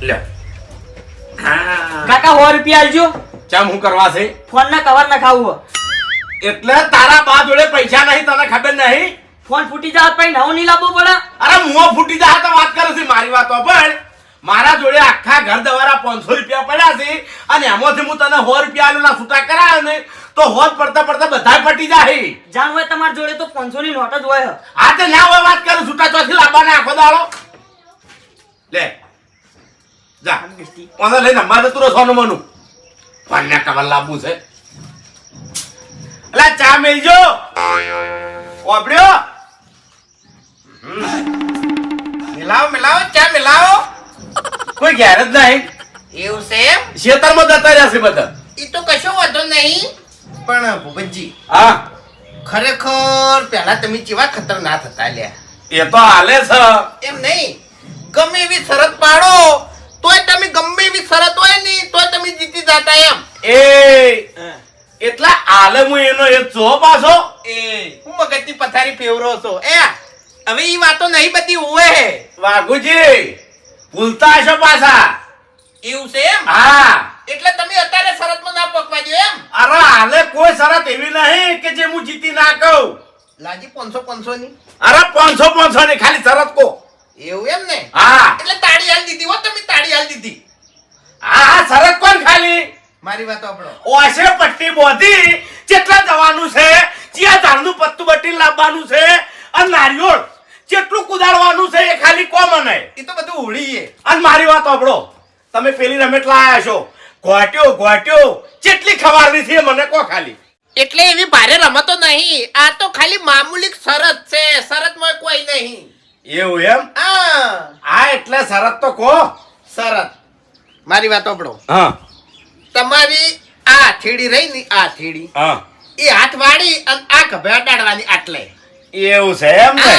લે. હા. કાકા સો રૂપિયા આલજો. ચમ હું કરવા છે? ફોન ના કવર ના ખાવું એટલે તારા બા જોડે પૈસા નહીં તને ખબર નહીં? ફોન ફૂટી જાય પછી નવો નહીં લાવવો પડે. અરે મુઓ ફૂટી જાય તો વાત કરે છે મારી વાત પણ મારા જોડે આખા ઘર દવારા પાંચસો રૂપિયા પડ્યા છે અને એમાંથી હું તને સો રૂપિયા આલુના છૂટા કરાયો ને તો હોત પડતા પડતા બધા પટી જાય. જાણ હોય તમારી જોડે તો પાંચસો ની નોટ જ હોય. આ તો ના હોય વાત કરું છૂટા ચોથી લાવવાના આખો દાડો લે. જા. ઓને લઈને અંબા જતું રહો સોનું મનું પાન્યા કવર લાવવું છે. અલા ચા મેલજો. ઓબડ્યો મિલાવો મિલાવો ચા મિલાવો. કોઈ ઘેર જ નહીં. એવું છે એમ? ખેતરમાં જતા રહ્યા છે બધા. એ તો કશો વાંધો નહીં પણ ભૂપતજી હા. ખરેખર પહેલા તમે કેવા ખતરનાક હતા લ્યા? એ તો હાલે છે. એમ નહીં. ગમે એવી શરત પાડો તોય તમે ગમે એવી શરત હોય ને તોય તમે જીતી જતા એમ. એ એટલા હું એનો એ જો પાછો. એ. હું મગજની પથારી ફેવરો છો. એ હવે ઈ વાતો નહીં બધી હોય વાઘુજી ભૂલતા હશો પાછા. એવું છે એમ? હા. એટલે તમે અત્યારે શરતમાં ના પકવા દો એમ? અરે હાલે કોઈ શરત એવી નહીં કે જે હું જીતી ના કહું. લાજી પાંચસો પાંચસો ની. અરે પાંચસો પાંચસો ની ખાલી શરત કો એવું એમ ને? હા એટલે તાળી હાલ દીધી હો તમે તાળી હાલ દીધી હા હા શરત કોણ ખાલી મારી વાત આપણો ઓશે પટ્ટી બોધી? જેટલા જવાનું છે ચિયા ધારનું પત્તું બટ્ટી લાવવાનું છે અને નારિયોળ જેટલું કુદાડવાનું છે એ ખાલી કો મને એ તો બધું ઉડીએ અને મારી વાત આપણો તમે પેલી રમેટ લાયા છો. ગોટ્યો ગોટ્યો જેટલી ખવારની છે એ મને કો ખાલી. એટલે એવી ભારે રમતો નહીં. આ તો ખાલી મામૂલી શરત છે. શરતમાં કોઈ નહીં. એવું એમ? હા. આ એટલે શરત તો કો. શરત. મારી વાત આપણો હા. તમારી આ થેડી રહી ને આ થેડી હા. એ હાથ વાળી અને આ ખભે અડાડવાની આટલે. એવું છે એમ ને?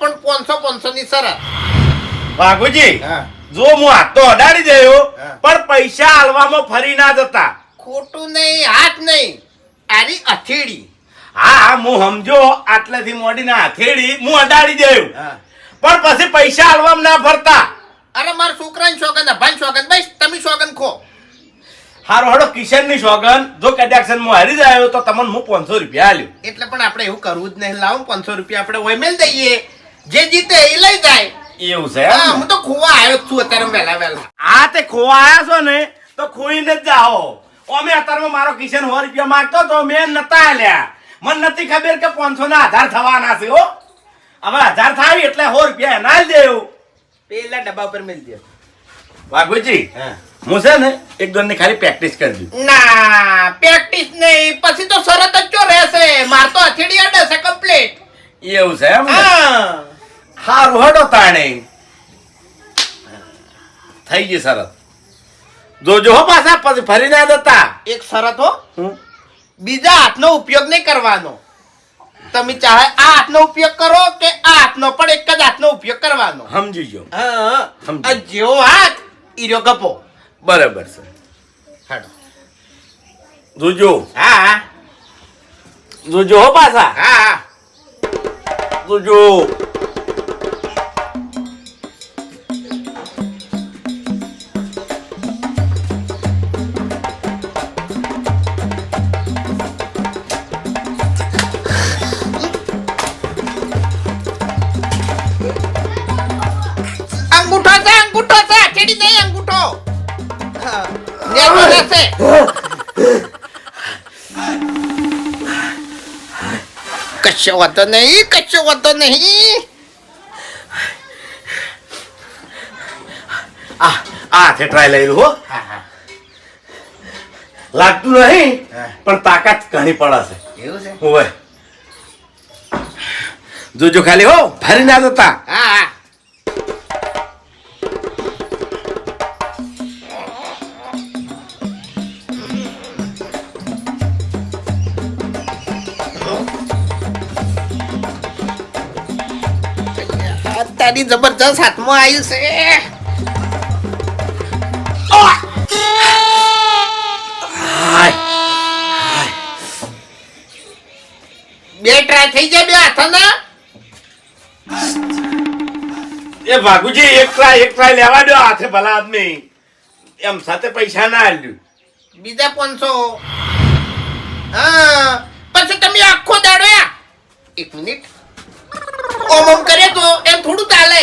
પણ પાંચસો પાંચસો ની શરત વાઘુજી જો હું હાથ તો અડાડી દેયો પણ પૈસા હાલવામાં ફરી ના જતા. ખોટું નહીં હાથ નહીં. આરી અથેડી. હા હા સમજો આટલેથી મોડીને અથેડી હું અડાડી દેવું પણ પછી પૈસા હાલવામાં ના ફરતા અરે મારા છોકરાની શોગન ભાઈ શોગન ભાઈ તમે શોગન ખો. હારો હડો કિશનની સોગન જો કદાચ હું હારી જાય તો તમને હું પાંચસો રૂપિયા આલ્યો એટલે પણ આપણે એવું કરવું જ નહીં. લાવું પાંચસો રૂપિયા આપણે વહીમેલ દઈએ. જે જીતે એ લઈ જાય. એવું છે હા, હું તો ખોવા આવ્યો છું અત્યારે વહેલા વહેલા. આ તે ખોવા આવ્યા છો ને તો ખોઈને જ જાઓ. અમે અત્યારમાં મારો કિશન સો રૂપિયા માંગતો તો મેં નતા આલ્યા. મને નથી ખબર કે પાંચસો ના હજાર થવાના છે હો. હવે હજાર થાય એટલે સો રૂપિયા એના જ દેવું. પેલા ડબ્બા ઉપર મેલ દે વાઘુજી હું. છે ને એક દોનની ખાલી પ્રેક્ટિસ કરજો ના પ્રેક્ટિસ નહીં. પછી તો શરત જ ચો રહેશે? માર તો હથેળી અડે છે કમ્પ્લીટ એવું છે એમ? હા. હારું હડો તાણે. થઈ ગઈ શરત. જોજો હો પાછા પછી ફરી ના જતા. એક શરત હો. બીજા હાથનો ઉપયોગ નહીં કરવાનો. તમે ચાહે આ હાથનો ઉપયોગ કરો કે આ હાથનો પણ એક જ હાથનો ઉપયોગ કરવાનો. સમજી ગયો. હા આ જેવો હાથ ઈર્યો ગપો બરાબર છે. હાડો જોજો. હા. જોજો હો પાછા. હા. જોજો. કશો વાંધો નહીં કશો વાંધો નહીં આ આ હાથે ટ્રાય લઈ હો લાગતું નહીં પણ તાકાત ઘણી પડે છે એવું છે હોય જોજો ખાલી હો ભરી ના જતા તારી જબરજસ્ત હાથમાં આવ્યું છે. બે ટ્રાય થઈ જાય બે હાથના? એ ભાગુજી એક ટ્રાય એક ટ્રાય લેવા દો હાથે ભલા આદમી. એમ સાથે પૈસા ના આલ્યું. બીજા પાંચસો. હા. પછી તમે આખો દાડો. એક મિનિટ. ઓમ કરે તો એમ થોડું ચાલે.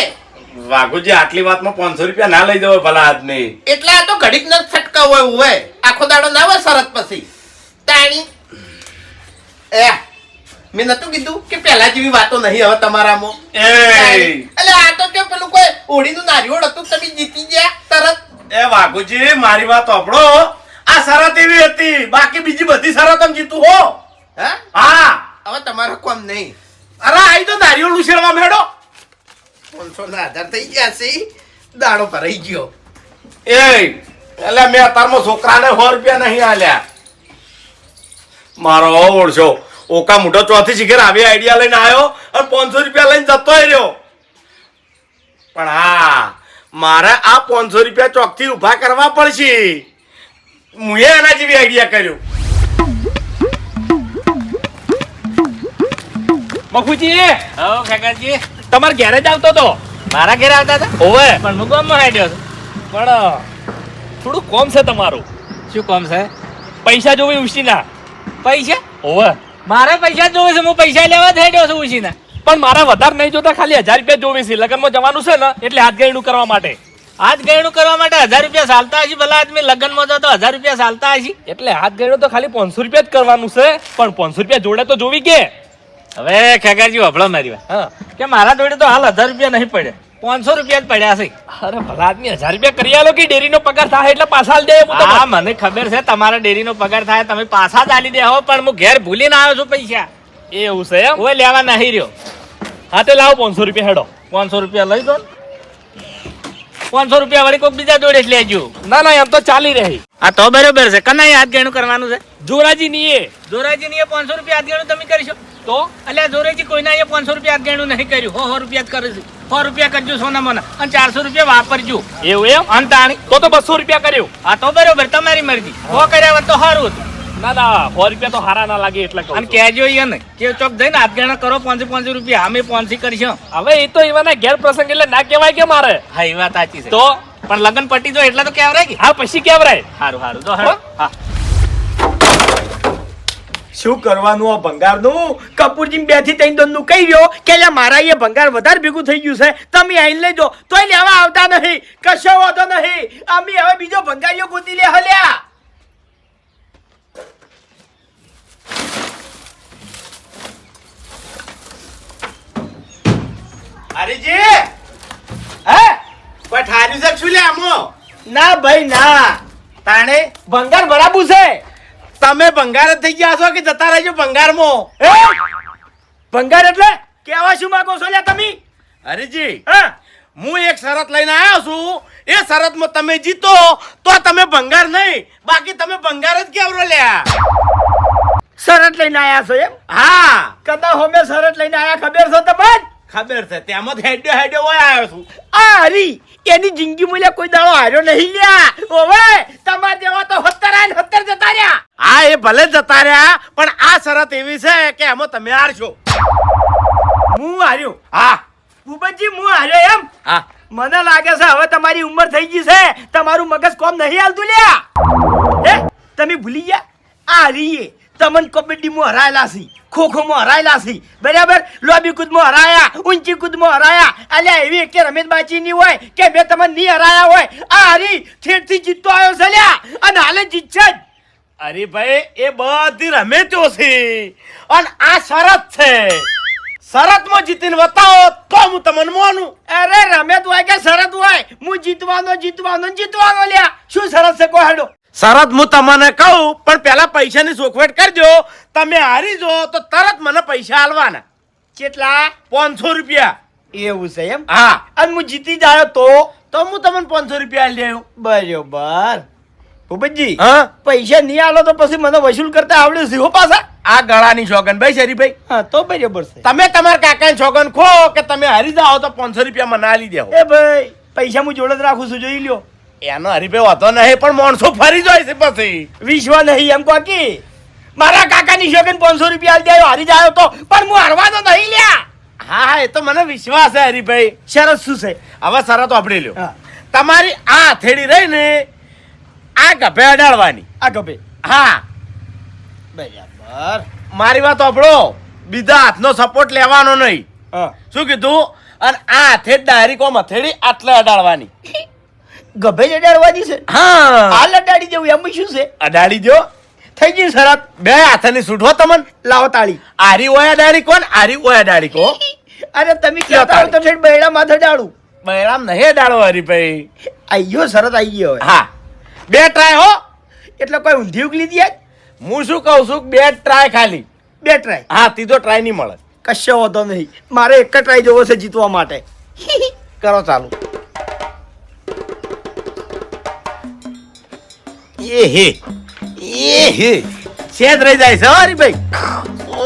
વાઘુજી આટલી વાતમાં પાંચસો રૂપિયા ના લઈ જવો ભલા આદમી. એટલે આ તો ઘડીક ન છટકા હોય હોય આખો દાડો ના હોય શરત પછી. તાણી. એ મેં નતું કીધું કે પેલા જેવી વાતો નહીં હવે તમારામાં. એ. એટલે આ તો કે પેલું કોઈ ઓળીનું નારિયોળ હતું તમે જીતી ગયા તરત. એ વાઘુજી મારી વાત આપણો આ શરત એવી હતી. બાકી બીજી બધી શરત જીતું હો. હા? હા. હવે તમારો કોમ નહીં. અરે આઈ તો દારીઓ ઉછેરવા મેડો પાંચસો ના હજાર થઈ ગયા છે. દાડો ભરાઈ ગયો. એ એટલે મેં અત્યારમાં છોકરાને સો રૂપિયા નહીં આલ્યા. મારો ઓળશો. ઓકા મોટો ચોથી શિખર આવી આઈડિયા લઈને આવ્યો અને પાંચસો રૂપિયા લઈને જતો રહ્યો. પણ હા મારે આ પાંચસો રૂપિયા ચોકથી ઊભા કરવા પડશે. મુએ એના જેવી આઈડિયા કર્યો. મફુજી હો કાકાજી. તમાર ઘેરે જ આવતો તો? મારા ઘરે આવતા હતા? ઓવે પણ હું ગામમાં હાડ્યો છું. પણ થોડું કોમ છે તમારું. શું કોમ છે? પૈસા જોવી ઉશીના. પૈસા? ઓવે મારે પૈસા જોવે છે હું પૈસા લેવા જ હેડ્યો છું ઉશીના. પણ મારા વધારે નહીં જોતા ખાલી હજાર રૂપિયા જોવી છે. લગ્નમાં જવાનું છે ને એટલે હાથ ગયણું કરવા માટે. હાથ ગયણું કરવા માટે હજાર રૂપિયા ચાલતા હશે ભલા આદમી લગ્નમાં જાઓ તો હજાર રૂપિયા ચાલતા હશે. એટલે હાથ ગયણું તો ખાલી પાંચસો રૂપિયા જ કરવાનું છે પણ પાંચસો રૂપિયા જોડે તો જોવી કે? હવે ખેગારજી વભળો મારી વાત. હા. કે મારા જોડે તો હાલ હજાર રૂપિયા નહીં પડે. પાંચસો રૂપિયા જ પડ્યા છે. અરે ભલા આદમી હજાર રૂપિયા કરી આલો કે ડેરીનો પગાર થાય એટલે પાછા દે હા મને ખબર છે તમારા ડેરીનો પગાર થાય તમે પાછા જ આલી દેહો પણ હું ઘેર ભૂલીને આવ્યો છું પૈસા. એવું છે એમ? ઓય લેવા નહીં રહ્યો. હા તે લાવો પાંચસો રૂપિયા હેડો. પાંચસો રૂપિયા લઈ દો પાંચસો રૂપિયા વળી કોઈક બીજા જોડે જ લેજો. ના ના એમ તો ચાલી રહી. આ તો બરોબર છે. કનાઈ હાથ ગણું કરવાનું છે? જોરાજી ની એ. જોરાજી ની પાંચસો રૂપિયા હાથ તમે કરીશો તો? અલ્યા જોરેજી કોઈના અહીંયા પાંચસો રૂપિયા હાથ નહીં કર્યું. હો સો રૂપિયા જ કરે છે. સો રૂપિયા કરજો સોના મને અને ચારસો રૂપિયા વાપરજો. એવું એમ? અંતાણી તો તો બસો રૂપિયા કર્યો. આ તો બરોબર તમારી મરજી. હો કર્યા હોત તો સારું હતું. ના ના સો રૂપિયા તો હારા ના લાગે એટલે અને. કહેજો એને કે ચોક જઈને હાથ કરો પાંચસો પાંચસો રૂપિયા. અમે પાંચસી કરશું. હવે એ તો એવાના પ્રસંગ એટલે ના કહેવાય કે મારે. હા એ વાત સાચી છે. તો? પણ લગ્ન પટી જો એટલે તો કેવરાય હા પછી કેવરાય સારું સારું તો હો? શું કરવાનું આ ભંગારનું? કપૂરજી બેથી ત્રણ દોનનું કહી રહ્યો કે મારા એ ભંગાર વધારે ભેગું થઈ ગયું છે. તમે આઈને લેજો. તોય લેવા આવતા નહીં. કશો વાંધો નહીં. અમે હવે બીજો ભંગારીઓ ગોતી લે હલ્યા. હે? લે આમો? ના ભાઈ ના. તાણે? ભંગાર બરાબર છે. તમે ભંગાર જ થઈ ગયા છો કે જતા રહેજો ભંગારમાં? એ? ભંગાર એટલે? કેવા શું માંગો છો લ્યા તમે? હરીજી હા. હું એક શરત લઈને આવ્યો છું. એ શરતમાં તમે જીતો તો તમે ભંગાર નહીં. બાકી તમે ભંગાર જ કેવરો લ્યા? શરત લઈને આયા છો એમ? હા. કદા હોમે શરત લઈને આયા ખબર છે તમને? ખબર છે તેમાં હેડ્યો હેડ્યો હોય આવ્યો છું. આ હરી એની જિંદગી મૂલ્ય કોઈ દાડો હાર્યો નહીં લ્યા. ઓવે તમાર જેવા તો હત્તર આય હત્તર જતા રહ્યા. હા એ ભલે જતા રહ્યા પણ આ શરત એવી છે કે એમાં તમે હારશો. હું હાર્યો? હા. ભૂપતજી હું હાર્યો એમ? હા. મને લાગે છે હવે તમારી ઉંમર થઈ ગઈ છે. તમારું મગજ કોમ નહીં હાલતું લ્યા. હે? તમે ભૂલી ગયા? આ હરીએ તમને કબડ્ડીમાં હરાયેલા છે. ખોખોમાં હરાયેલા છે. બરાબર? લોબી કૂદમાં હરાયા ઊંચી કૂદમાં હરાયા અલ્યા એવી કે રમેશ બાચી ની હોય કે મેં તમને નહીં હરાયા હોય. આ હરી ઠેઠથી જીતતો આવ્યો છે લ્યા અને હાલે જીતશે જ. અરે ભાઈ એ બધી રમેતો છે. અને આ શરત છે. શરતમાં જીતીને બતાવો તો હું તમને માનું. અરે રમેત હોય કે શરત હોય હું જીતવાનો જીતવાનો જીતવાનો લ્યા શું શરત છે કોઈ હેડો. શરત હું તમને કહું પણ પહેલા પૈસાની સોખવેટ કરજો. તમે હારી જો તો તરત મને પૈસા આલવાના. કેટલા? પાંચસો રૂપિયા. એવું છે એમ? હા. અને હું જીતી જાય તો? તો હું તમને પાંચસો રૂપિયા આલી દઉં. બરોબર. ભૂપતજી હા? પૈસા નહીં આલો તો પછી મને વસૂલ કરતા આવડે છે હો પાછા? આ ગળાની છોગન ભાઈ શરીભાઈ. હા તો બરોબર છે. તમે તમારા કાકાની છોગન ખો કે તમે હારી જાઓ તો પાંચસો રૂપિયા મને આલી દેવો એ ભાઈ પૈસા હું જોડે જ રાખું છું જોઈ લ્યો. એનો હરીભાઈ હોતો નહીં પણ માણસો ફરી જાય છે પછી. વિશ્વા નહીં એમ કોકી મારા કાકાની શોગન પાંચસો રૂપિયા આલી દેવો હારી જાય તો પણ હું હારવાનો નહીં લ્યા. હા હા એ તો મને વિશ્વાસ છે હરીભાઈ શરત શું છે? હવે શરત વાપરી લ્યો. હા. તમારી આ હથેળી રહી ને આ ગભે અડાડવાની. આ ગભે? હા. બરાબર. મારી વાત આપણો બીજા હાથનો સપોર્ટ લેવાનો નહીં. શું કીધું? અને આ હાથે ડાયરી કોમ હથેળી આટલે અડાડવાની. ગભે જ અડાડવાની છે. હા. હાલ અડાડી જવું એમ શું છે? અડાડી જો થઈ ગયું શરત. બે હાથની છૂટવો તમને. લાવો તાળી. આરી ઓયા અડાડી કોણ? આરી ઓયા અડાડી કો અરે તમે કહેતા હો તો ઠેઠ બૈડા માથે ડાળું બૈડામ નહીં ડાળો હરીભાઈ આઈ ગયો શરત આઈ ગયો હા. બે ટ્રાય હો. એટલે કોઈ ઊંધી ઉકલી દે? હું શું કહું છું બે ટ્રાય ખાલી. બે ટ્રાય હા ત્રીજો ટ્રાય નહીં મળે. કશો વાંધો નહીં. મારે એક જ ટ્રાય જોવો છે જીતવા માટે. કરો ચાલુ. એ હે. એ હે. શેદ રહી જાય છે હરીભાઈ.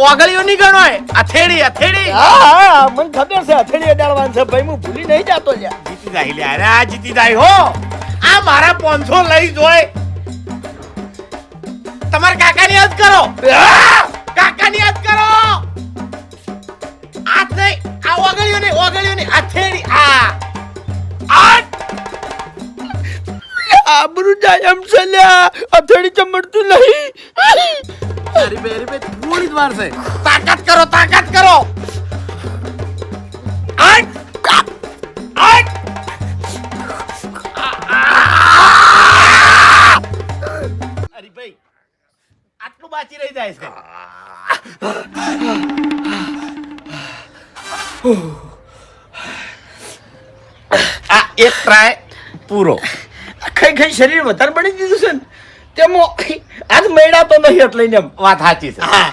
ઓગળીઓ નહીં ગણોય અથેડી અથેડી હા હા મને ખબર છે હથેળી અડાડવાનું છે. ભાઈ હું ભૂલી નહીં જાતો લ્યા. જીતી જાય લે અરે આ જીતી જાય હો. આ મારા પોંચો લઈ જોય. તમારા કાકાની યાદ કરો. કાકાની યાદ કરો. હાથ નહીં આ ઓગળીઓ નહીં ઓગળીઓ નહીં અથેડી આ આઠ આબરૂ જાય એમ છે લ્યા. અથડી ચમડતું નહીં. તારી બે બે થોડી જ છે તાકાત કરો તાકાત કરો. આઠ અરે ભાઈ, આટલું બાકી રહી જાય આ એક ટ્રાય પૂરો. ખાઈ ખાઈ શરીર વધારે બની દીધું છે ને તેમાં આજ મેળા તો નહીં એટલે એમ વાત સાચી છે. હા.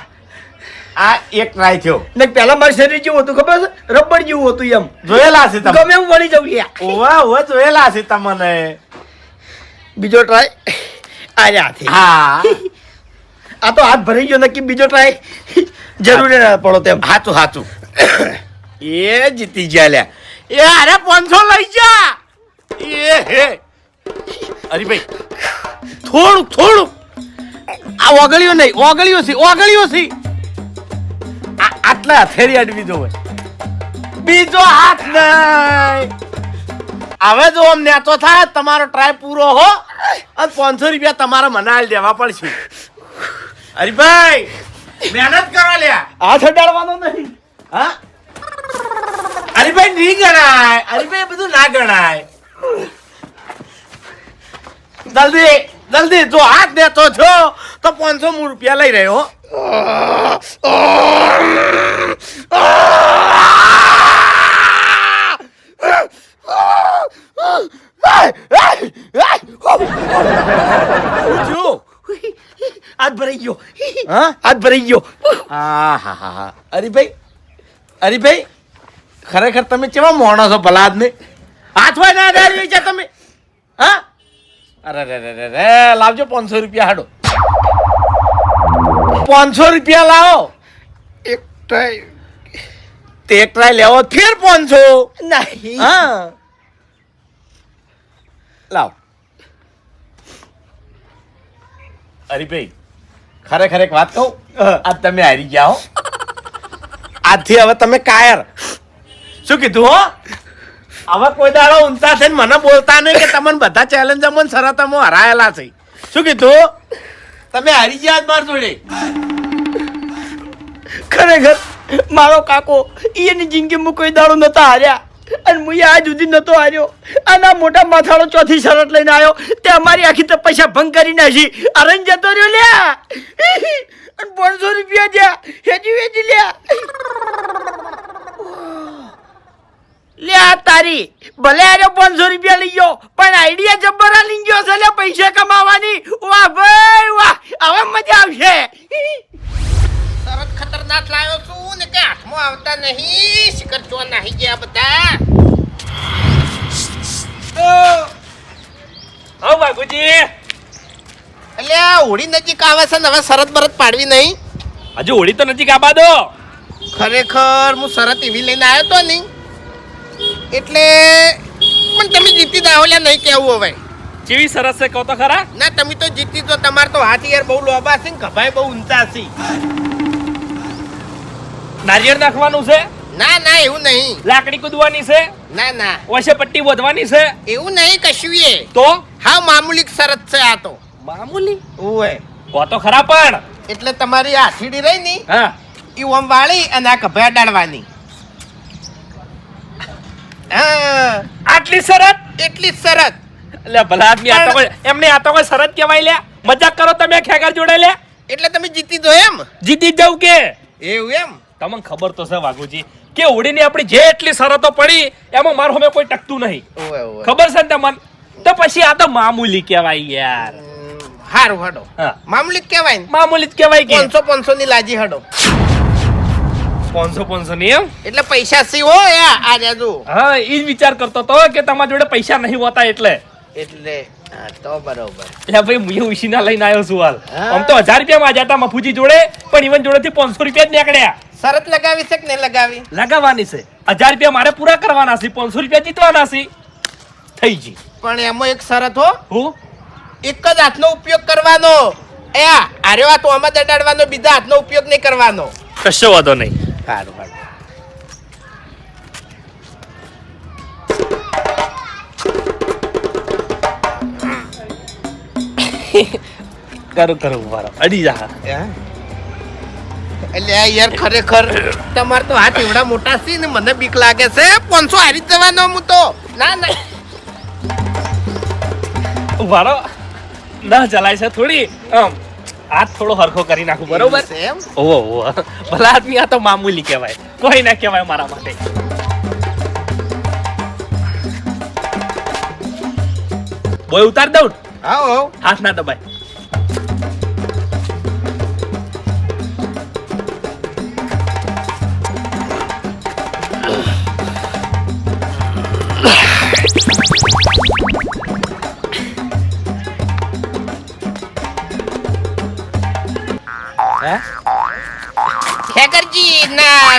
આ એક ટ્રાય થયો. ને પેલા મારું શરીર જેવું હતું ખબર છે? રબર જેવું હતું એમ. જોયેલા છે તમે. ગમે એવું વળી જવું લ્યા. ઓવા ઓવા જોયેલા છે તમને. બીજો ટ્રાય આ આથી હા. આ તો હાથ ભરાઈ ગયો નક્કી બીજો ટ્રાય જરૂરી ના પડો તેમ. હાચું હાચું. એ જીતી ગયા લ્યા. એ અરે પાંચસો લઈ જા. એ હે. અરે ભાઈ થોડું થોડું આ ઓગળ્યો નહીં ઓગળ્યો છે ઓગળ્યો છે. આટલા હથેરી અડવી જોવે. બીજો હાથ નહીં. હવે જો આમ નેતો થાય તમારો ટ્રાય પૂરો હો. અને પાંચસો રૂપિયા તમારે મનાવી દેવા પડશે. હરીભાઈ મહેનત કરો લ્યા. હાથ અડાડવાનો નહીં. હા? હરીભાઈ નહીં ગણાય. હરીભાઈ બધું ના ગણાય. જલ્દી જલ્દી જો હાથ દેતો છો તો પાંચસો રૂપિયા લઈ રહ્યો. હાથ ભરાઈ ગયો. હા? હાથ ભરાઈ ગયો. હા હા હા હા. હરીભાઈ હરીભાઈ ખરેખર તમે કેવા મોણો છો ભલા આદમી? હાથ હોય ના તમે. હા? અરે રે રે રે રે લાવજો પાંચસો રૂપિયા હાડો. પાંચસો રૂપિયા લાવો. એક ટ્રાય. તે એક ટ્રાય લેવો ફેર પાંચસો. નહીં. હા. લાવ. હરિભાઈ ખરેખર એક વાત કહું? આજ તમે હારી ગયા હો. આજથી હવે તમે કાયર. શું કીધું હો? હવે કોઈ દાડો ઊંચા થઈને મને બોલતા નહીં કે તમને બધા ચેલેન્જ ચેલેન્જમાં શરતમાં હરાયેલા છે. શું કીધું? તમે હારી ગયા માર જોડે. ખરેખર, મારો કાકો એની જિંદગીમાં કોઈ દાડો નતા હાર્યા. અને હું આજ સુધી નતો હાર્યો. આના મોટા માથાળો ચોથી શરત લઈને આવ્યો. તે અમારી આખી તપસ્યા ભંગ કરી નાખી. અરણ જતો રહ્યો લ્યા. અને પાંચસો રૂપિયા દ્યા. હેજી વેચી લ્યા. લ્યા તારી ભલે આરે પાંચસો રૂપિયા લઈ ગયો પણ આઈડિયા જબ્બરા લઈ ગયો છે લે પૈસા કમાવાની. વાહ ભાઈ વાહ હવે મજા આવશે. શરત ખતરનાક લાવ્યો છું ને કે હાથમાં આવતા નહીં શિખર ચો નાહી ગયા બધા. હો બાગુજી એટલે આ હોળી નજીક આવે છે ને હવે શરત બરત પાડવી નહીં. હજુ હોળી તો નજીક આબા દો. ખરેખર હું શરત એવી લઈને આવ્યો તો નહીં? એટલે પણ તમે જીતી દાવો લ્યા નહીં કેવું હવે. કેવી સરસ છે કહો તો ખરા? ના તમે તો જીતી તો તમારે તો હાથ યાર બહુ લોબા છે ને ખભાઈ બહુ ઊંચા છે. નારિયેળ નાખવાનું છે? ના ના એવું નહીં. લાકડી કૂદવાની છે? ના ના. ઓછે પટ્ટી વધવાની છે? એવું નહીં કશું એ તો? હા મામૂલી શરત છે આ તો. મામૂલી ઓય કહો તો ખરા પણ. એટલે તમારી આથીડી રહી ની હા. એ ઓમ વાળી અને આ કભે અડાડવાની હા. આટલી શરત? એટલી શરત. એટલે ભલા આદમી આ તો કોઈ એમને આ તો કોઈ શરત કહેવાય લે. મજાક કરો તમે ખેગર જોડે લે. એટલે તમે જીતી દો એમ. જીતી જાવ કે? એવું એમ. તમને ખબર તો છે વાઘુજી કે ઉડીની આપણી જે એટલી શરતો પડી એમાં મારું હવે કોઈ ટકતું નહીં. ખબર છે ને તમને? તો પછી આ તો મામૂલી કહેવાય યાર. હારું હડો. મામૂલી જ કહેવાય મામૂલી જ કહેવાય કે? પાંચસો પાંચસો ની લાજી હડો. પાંચસો પાંચસો ની એમ. એટલે પૈસા સી હો આ જાજુ હા એ જ વિચાર કરતો તો કે તમારા જોડે પૈસા નહીં હોતા એટલે. એટલે તો બરોબર. એટલે ભાઈ હું ઉશીના લઈને આવ્યો છું હાલ. આમ તો હજાર રૂપિયા માં મફુજી જોડે પણ ઇવન જોડેથી પાંચસો રૂપિયા જ નીકળ્યા. શરત લગાવી છે કે નહીં લગાવી? લગાવવાની છે. હજાર રૂપિયા મારે પૂરા કરવાના છે પાંચસો રૂપિયા જીતવાના છે. થઈ જી પણ એમાં એક શરત હો. હું? એક જ હાથનો ઉપયોગ કરવાનો. એ આ આર્યો આ તો આમાં દડાડવાનો બીજા હાથનો ઉપયોગ નહીં કરવાનો. કશો વાંધો નહીં. સારું સારું. કરું કરું મારો અડી જા. એટલે યાર ખરેખર તમાર તો હાથ એવડા મોટા છે ને મને બીક લાગે છે. પાંચસો હારી જવાનો હું તો. ના ના. મારો ના ચલાય છે થોડી. આમ. હાથ થોડો હરખો કરી નાખું બરોબર? ઓહો ઓહો. ભલા આદમી આ તો મામૂલી કહેવાય. કોઈ ના કહેવાય મારા માટે. બોય ઉતાર દઉં? હા હો. હાથ ના દબાય.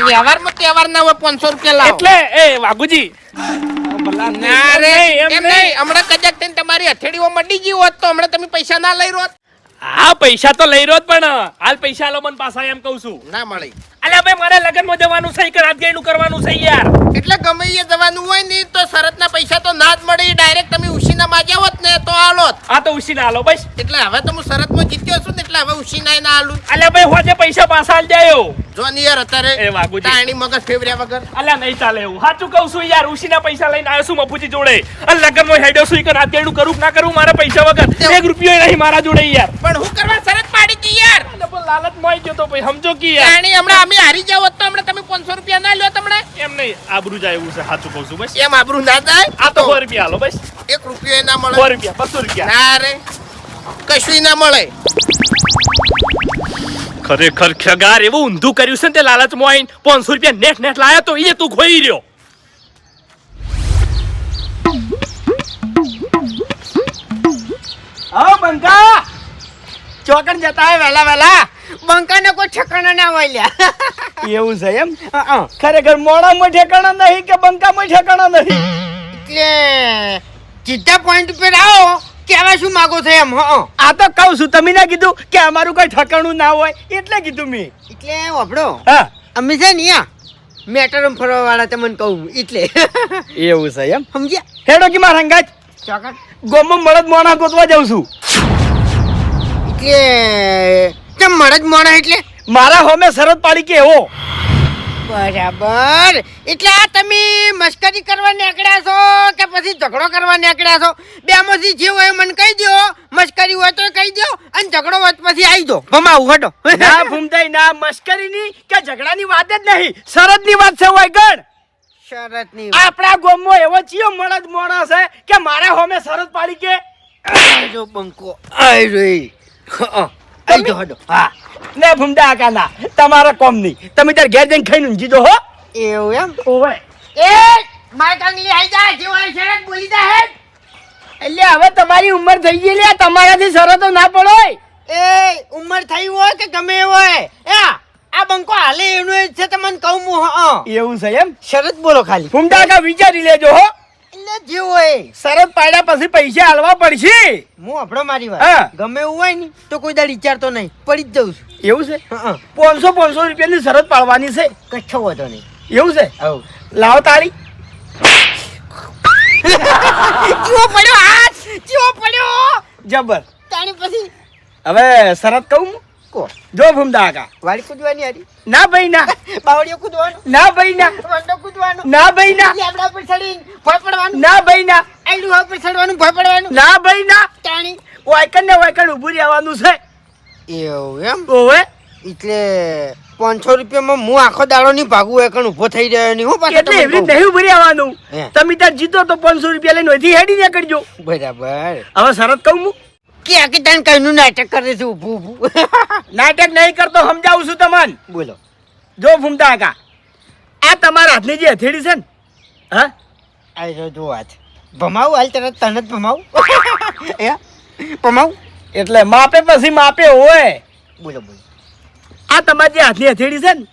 ના વ્યવહારમાં ના હોય પાંચસો રૂપિયા લાવો. એટલે એ વાઘુજી. ના રે એમ એમ નહીં. હમણાં કદાચ થઈને તમારી હથેળીઓ મટી ગઈ હોત તો હમણાં તમે પૈસા ના લઈ રહ્યો હા પૈસા તો લઈ રહ્યો પણ હાલ પૈસા આલો મને પાછા એમ કહું છું. ના મળી. અલ્યા ભાઈ મારે લગ્નમાં જવાનું છે કે રાત ગયેલું કરવાનું છે યાર. એટલે ગમે એ જવાનું હોય ને તો શરતના પૈસા તો ના જ મળે ડાયરેક્ટ તમે ઉશીના માગ્યા હોત ને તો આલો આ તો ઉશીના આલો બસ. એટલે હવે તો હું શરતમાં જીત્યો છું ને એટલે હવે ઉશીના ના આલું અલ્યા ભાઈ હોજે પૈસા પાછા આલ જાયો. જો ને યાર અત્યારે એ વાગુ તાણી મગજ ફેવર્યા વગર. અલ્યા નહીં ચાલે એવું. સાચું કહું છું યાર ઉશીના પૈસા લઈને આવ્યો છું મફુજી જોડે. અને લગ્નમાં હેડ્યો છું કે રાત ગયેલું કરું ના કરું મારા પૈસા વગર. એક રૂપિયો નહીં મારા જોડે યાર. પણ હું કરવા શરત પાડી દી યાર. લાલચ મોઈ ગયો તો ભાઈ સમજો કે યાર. તાણી હમણાં અમે હારી જાવ તો હમણે તમે પાંચસો રૂપિયા ના લ્યો તમને. એમ નહીં આબરૂ જાય એવું છે સાચું કહું છું બસ. એમ આબરૂ ના જાય? આ તો 100 રૂપિયા હાલો બસ. 1 રૂપિયો ના મળે. 100 રૂપિયા 200 રૂપિયા. ના રે. કશું ના મળે. ખરેખર ખગાર એવું ઊંધું કર્યું છે ને તે લાલચમાં આવીને પાંચસો રૂપિયા નેટ નેટ લાયા તો એ તું ખોઈ રહ્યો. હા બંકા. ચોકડ જતા હે વેલા વેલા બંકાને કોઈ ઠેકાણા ના વાલ્યા. એવું છે એમ? ખરેખર મોડામાં ઠેકાણા નહીં કે બંકામાં ઠેકાણા નહીં? એટલે સીધા પોઈન્ટ પર આવો કેવા શું માગો છો એમ હા? આ તો કહું છું તમે ના કીધું કે અમારું કોઈ ઠકાણું ના હોય એટલે કીધું મેં. એટલે વાપડો હા. અમે છે ને અહીંયા મેટરમાં ફરવા વાળા તમને કહું એટલે. એવું છે એમ? સમજ્યા? હેડો કે મારા અંગાજ? ચોકટ ગોમમાં મળદ મોણા ગોતવા જાઉં છું. એટલે તેમ મળે મોણા એટલે? મારા હોમે શરત પાડી કે એવો. બરાબર. એટલે આ તમે મસ્કરી કરવા નીકળ્યા છો કે પછી ઝઘડો કરવા નીકળ્યા છો? બેમાંથી જે હોય એ મને કહી દો મસ્કરી હોય તો કહી દો અને ઝઘડો હોય પછી આવી દો ભમાવું હટો. ના ભૂમતાઈ ના મસ્કરીની કે ઝઘડાની વાત જ નહીં. શરતની વાત છે હોય ગણ. શરતની આપણા ગોમો એવો ચિયો મળદ મોણા છે કે મારા હોમે શરત પાડી કે. જો બંકો આઈ રહી. આઈ જો હા. ને ભૂમતા કાના તમારા કોમ નહીં તમે તાર ઘેર જઈને ખાઈને ઊંઘી હો. એવું એમ? ઓવે. એ માય કંગલી આઈ જા જે હોય શરત બોલી દે હે એટલે હવે તમારી ઉંમર થઈ ગઈ લે તમારાથી શરતો ના પડોય. એ ઉંમર થઈ હોય કે ગમે હોય? એ આ બંકો હાલે એનું છે તમને કહું હું હં એવું છે એમ? શરત બોલો ખાલી. ભૂમતા કા વિચારી લેજો હો. એટલે જે હોય. શરત પાડ્યા પછી પૈસા હાલવા પડશે. હું આપણો મારી. વાત. ગમે એવું હોય ને તો કોઈ દાડ વિચારતો નહીં. પડી જ જઉં છું. એવું છે? હં પાંચસો પાંચસો રૂપિયાની શરત પાડવાની છે. કચ્છો વધો નહીં. એવું છે? લાવો તાળી. ચીવો પડ્યો હાથ. જીવો પડ્યો. જબર. તાણી પછી હવે શરત કહું હું? કો? જો ભૂમતા કાકા વાળી કૂદવાની હારી? ના ભાઈ ના. બાવળીઓ કૂદવાનું? ના ભાઈ ના. વંડો કૂદવાનું? ના ભાઈ ના. લેબડા પર ચડી ભોય પડવાનું ના ભાઈ ના. આયડું હોય પર ચડવાનું ભોય પડવાનું ના ભાઈ ના. ટાણી. વાયકન ને વાયકન ઊભું રહેવાનું છે. એવું એમ? ઓવે. એટલે પાંચસો રૂપિયામાં હું આખો દાડો ની ભાગું એકણ ઊભો થઈ રહ્યો નહીં. હું પાછો એટલે એવી. નહીં ઊભું આવવાનું તમે ત્યાં જીતો તો પાંચસો રૂપિયા લઈને વધી હેડી ને કરજો બરાબર. હવે શરત કહું હું. કે આખી કઈનું નાટક કરે છે ઊભું ઊભું. નાટક નહીં કરતો સમજાવું છું તમને. બોલો. જો ભૂમતા કાકા આ તમારા હાથની જે હથેળી છે ને હા? આ જો ભમાવું હાલ તને તને જ ભમાવું. ભમાવું? એટલે માપે પછી માપે હોય. બોલો બોલો. આ તમારી જે હાથની હથેળી છે ને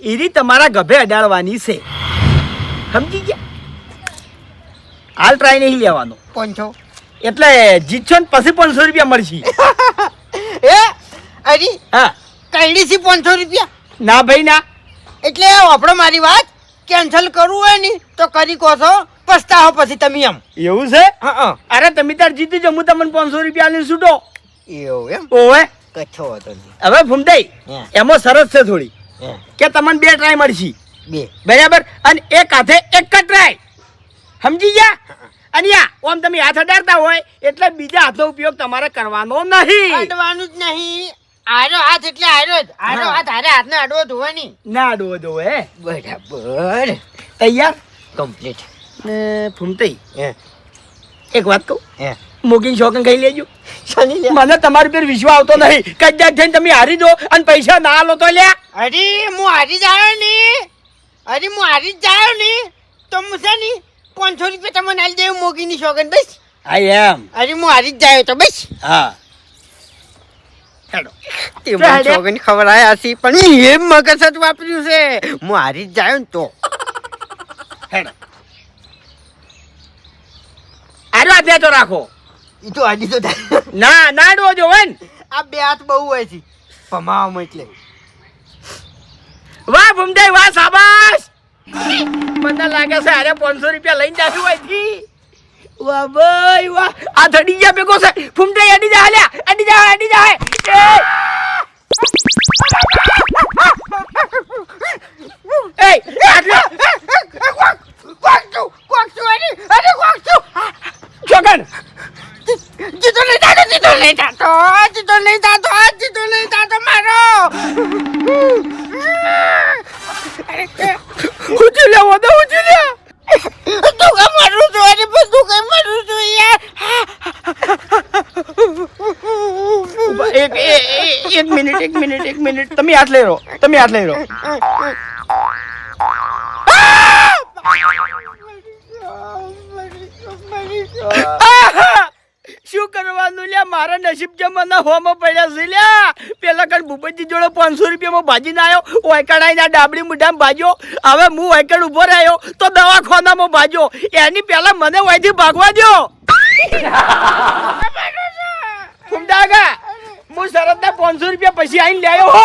એરી તમારા ગભે અડાડવાની છે. સમજી ગયા? હાલ ટ્રાય નહીં લેવાનો. પાંચસો એટલે જીતશો ને પછી પાંચસો રૂપિયા મળશે. એ અરે હા. કઈડી છે પાંચસો રૂપિયા? ના ભાઈ ના. એટલે આપણો મારી વાત. કેન્સલ કરવું હોય ને તો કરી કહો છો પસ્તાવો પછી તમે એમ. એવું છે? હા હા. અરે તમે તાર જીતી જો હું તમને પાંચસો રૂપિયા લઈને છૂટો. એવું એમ? ઓવે. કચ્છો હતો હવે ફૂમદાઈ એમાં સરસ છે થોડી. કે તમને બે ટ્રાય મળશે. બે. બરાબર? અને એક હાથે એક જ ટ્રાય સમજી ગયા? અને આમ ઓમ તમે હાથ અડાડતા હોય એટલે બીજા હાથનો ઉપયોગ તમારે કરવાનો નહીં. અડવાનું જ નહીં. આરો હાથ એટલે આરો જ. આરો હાથ હારે હાથને અડવો ધોવાની. ના અડવો ધોવે બરાબર. તૈયાર? કમ્પ્લીટ ને ફૂમતઈ. હે. એક વાત કહું? હે. મોગીન શોકન ખાઈ લેજો. મને તમારી પર વિશ્વાસ આવતો નહીં. કદાચ થઈને તમે હારી દો અને પૈસા ના લો તો લ્યા. અરે હું હારી જાયો નહીં. અરે હું હારી જ જાયો નહીં. તો હું છે ને પાંચસો રૂપિયા તમને આલી દેવું મોગીની શોગન બસ. આઈ એમ. અરે હું હારી જ જાયો તો બસ. હા. હેડો. તે મને શોગન ખબર આયા છે પણ એમ મગજ જ વાપર્યું છે. હું હારી જ જાયો ને તો. હેડો. આરો આ બે તો રાખો. એ તો હારી તો ના ના અડવો જો વન ને. આ બે હાથ બહુ હોય છે. ભમાવામાં એટલે. વાહ ભૂમતાઈ વાહ સાબાસ મને લાગે છે અરે પાંચસો રૂપિયા લઈને જાશું અહીંથી વાહ ભાઈ વાહ. આ થડી ગયા ભેગો છે. ફૂમટાઈ અડી જા હાલ્યા. અડી જા અડી જા તમે લઈ રહો તમે હાથ લઈ રહો. શું કરવાનું લ્યા? મારા નસીબ જમાના હોમાં પડ્યા છે લ્યા. પેલા કણ ભૂપતજી જોડે પાંચસો રૂપિયામાં ભાજીને આવ્યો વાયકડાઈના ડાબડી મુઢામાં ભાજ્યો. હવે હું વાયકડ ઊભો રહ્યો તો દવાખાનામાં ભાજ્યો. એની પહેલા મને વાયથી ભાગવા દો ફૂમડાગા હું સરદના પાંચસો રૂપિયા પછી આવીને લાયો હો.